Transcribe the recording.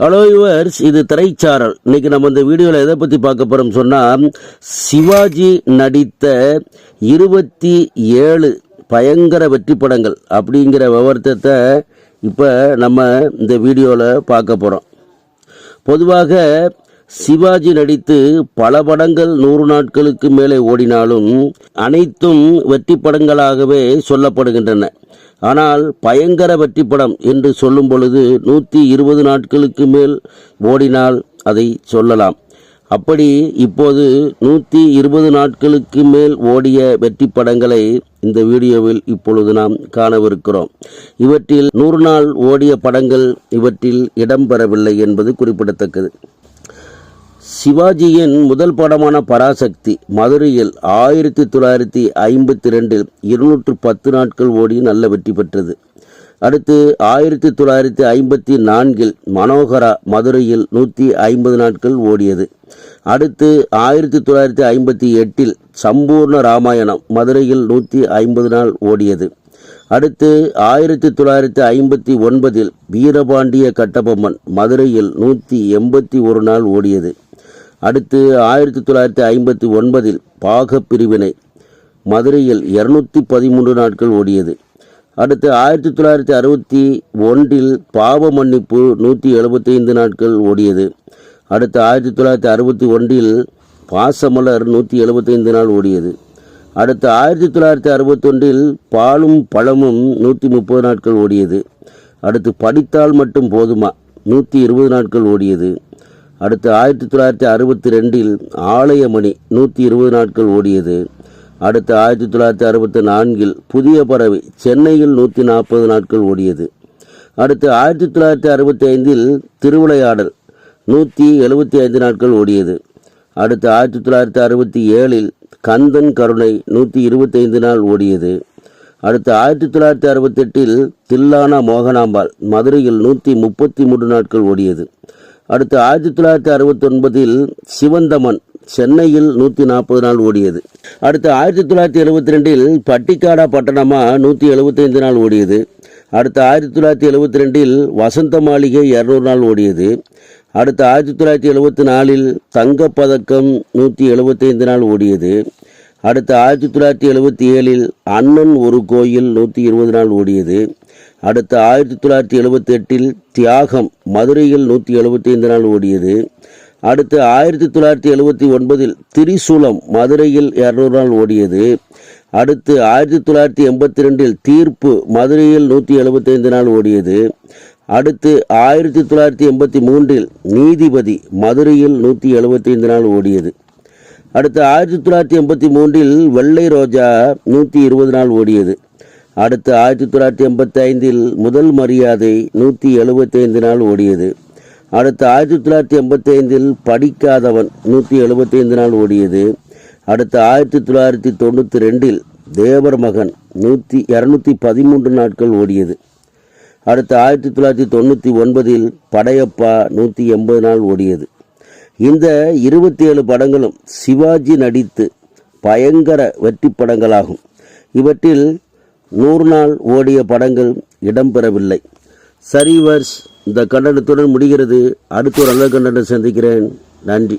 Hello yours இது திரைச்சாரல். இன்னைக்கு நம்ம இந்த வீடியோவில் எதை பற்றி பார்க்க போகிறோம் சொன்னால் சிவாஜி நடித்த இருபத்தி ஏழு பயங்கர வெற்றி படங்கள் அப்படிங்கிற விவரத்தை இப்போ நம்ம இந்த வீடியோவில் பார்க்க போகிறோம் பொதுவாக சிவாஜி நடித்து பல படங்கள் நூறு நாட்களுக்கு மேலே ஓடினாலும் அனைத்தும் வெற்றி படங்களாகவே சொல்லப்படுகின்றன. ஆனால் பயங்கர வெற்றி படம் என்று சொல்லும் பொழுது நூற்றி இருபது நாட்களுக்கு மேல் ஓடினால் அதை சொல்லலாம். அப்படி இப்போது நூற்றி இருபது நாட்களுக்கு மேல் ஓடிய வெற்றி படங்களை இந்த வீடியோவில் இப்பொழுது நாம் காணவிருக்கிறோம். இவற்றில் நூறு நாள் ஓடிய படங்கள் இவற்றில் இடம்பெறவில்லை என்பது குறிப்பிடத்தக்கது. சிவாஜியின் முதல் படமான பராசக்தி மதுரையில் ஆயிரத்தி தொள்ளாயிரத்தி ஐம்பத்தி ரெண்டில் இருநூற்று பத்து நாட்கள் ஓடி நல்ல வெற்றி பெற்றது. அடுத்து ஆயிரத்தி தொள்ளாயிரத்தி ஐம்பத்தி நான்கில் மனோகரா மதுரையில் நூற்றி ஐம்பது நாட்கள் ஓடியது. அடுத்து ஆயிரத்தி தொள்ளாயிரத்தி ஐம்பத்தி எட்டில் சம்பூர்ண ராமாயணம் மதுரையில் நூற்றி ஐம்பது நாள் ஓடியது. அடுத்து ஆயிரத்தி தொள்ளாயிரத்தி ஐம்பத்தி ஒன்பதில் வீரபாண்டிய கட்டபொம்மன் மதுரையில் நூற்றி எண்பத்தி ஒரு நாள் ஓடியது. அடுத்து ஆயிரத்தி தொள்ளாயிரத்தி ஐம்பத்தி ஒன்பதில் பாக பிரிவினை மதுரையில் இருநூத்தி பதிமூன்று நாட்கள் ஓடியது. அடுத்து ஆயிரத்தி தொள்ளாயிரத்தி அறுபத்தி ஒன்றில் பாவ மன்னிப்பு நூற்றி எழுபத்தைந்து நாட்கள் ஓடியது. அடுத்து ஆயிரத்தி தொள்ளாயிரத்தி அறுபத்தி ஒன்றில் பாசமலர் நூற்றி எழுபத்தைந்து நாள் ஓடியது. அடுத்து ஆயிரத்தி தொள்ளாயிரத்தி அறுபத்தொன்றில் பாலும் பழமும் நூற்றி முப்பது நாட்கள் ஓடியது. அடுத்து படித்தால் மட்டும் போதுமா? நூற்றி இருபது நாட்கள் ஓடியது. அடுத்து ஆயிரத்தி தொள்ளாயிரத்தி அறுபத்தி ரெண்டில் ஆலயமணி நூற்றி இருபது நாட்கள் ஓடியது. அடுத்து ஆயிரத்தி தொள்ளாயிரத்தி அறுபத்தி நான்கில் புதிய பறவை சென்னையில் நூற்றி நாற்பது நாட்கள் ஓடியது. அடுத்து ஆயிரத்தி தொள்ளாயிரத்தி அறுபத்தி ஐந்தில் திருவிளையாடல் நூற்றி எழுபத்தி ஐந்து நாட்கள் ஓடியது. அடுத்து ஆயிரத்தி தொள்ளாயிரத்தி அறுபத்தி ஏழில் கந்தன் கருணை நூற்றி இருபத்தைந்து நாள் ஓடியது. அடுத்து ஆயிரத்தி தொள்ளாயிரத்தி அறுபத்தெட்டில் தில்லானா மோகனாம்பாள் மதுரையில் நூற்றி முப்பத்தி மூன்று நாட்கள் ஓடியது. அடுத்து ஆயிரத்தி தொள்ளாயிரத்தி அறுபத்தி ஒன்பதில் சிவந்தமன் சென்னையில் நூற்றி நாற்பது நாள் ஓடியது. அடுத்து ஆயிரத்தி தொள்ளாயிரத்தி எழுபத்தி ரெண்டில் பட்டிக்காடா பட்டணமா நூற்றி எழுபத்தைந்து நாள் ஓடியது. அடுத்து ஆயிரத்தி தொள்ளாயிரத்தி எழுபத்தி ரெண்டில் வசந்த மாளிகை இரநூறு நாள் ஓடியது. அடுத்து ஆயிரத்தி தொள்ளாயிரத்தி எழுபத்தி நாலில் தங்கப்பதக்கம் நூற்றி எழுபத்தைந்து நாள் ஓடியது. அடுத்து ஆயிரத்தி தொள்ளாயிரத்தி எழுபத்தி ஏழில் அண்ணன் ஒரு கோயில் நூற்றி இருபது நாள் ஓடியது. அடுத்து ஆயிரத்தி தொள்ளாயிரத்தி எழுபத்தி எட்டில் தியாகம் மதுரையில் நூற்றி எழுபத்தி ஐந்து நாள் ஓடியது. அடுத்து ஆயிரத்தி தொள்ளாயிரத்தி எழுபத்தி ஒன்பதில் திரிசூலம் மதுரையில் இரநூறு நாள் ஓடியது. அடுத்து ஆயிரத்தி தொள்ளாயிரத்தி எண்பத்தி ரெண்டில் தீர்ப்பு மதுரையில் நூற்றி எழுபத்தைந்து நாள் ஓடியது. அடுத்து ஆயிரத்தி தொள்ளாயிரத்தி எண்பத்தி மூன்றில் நீதிபதி மதுரையில் நூற்றி எழுபத்தைந்து நாள் ஓடியது. அடுத்து ஆயிரத்தி தொள்ளாயிரத்தி எண்பத்தி மூன்றில் வெள்ளை ரோஜா நூற்றி இருபது நாள் ஓடியது. அடுத்து ஆயிரத்தி தொள்ளாயிரத்தி எண்பத்தி ஐந்தில் முதல் மரியாதை நூற்றி எழுபத்தைந்து நாள் ஓடியது. அடுத்து ஆயிரத்தி தொள்ளாயிரத்தி எண்பத்தி ஐந்தில் படிக்காதவன் நூற்றி எழுபத்தைந்து நாள் ஓடியது. அடுத்து ஆயிரத்தி தொள்ளாயிரத்தி தொண்ணூற்றி ரெண்டில் தேவர் மகன் நூற்றி இரநூத்தி பதிமூன்று நாட்கள் ஓடியது. அடுத்து ஆயிரத்தி தொள்ளாயிரத்தி தொண்ணூற்றி ஒன்பதில் படையப்பா நூற்றி எண்பது நாள் ஓடியது. இந்த இருபத்தி ஏழு படங்களும் சிவாஜி நடித்து பயங்கர வெற்றி படங்களாகும். இவற்றில் நூறு நாள் ஓடிய படங்கள் இடம்பெறவில்லை. சரி வர்ஷ். இந்த கண்டனத்துடன் முடிகிறது. அடுத்த ஒரு நல்ல கண்டனம் சந்திக்கிறேன். நன்றி.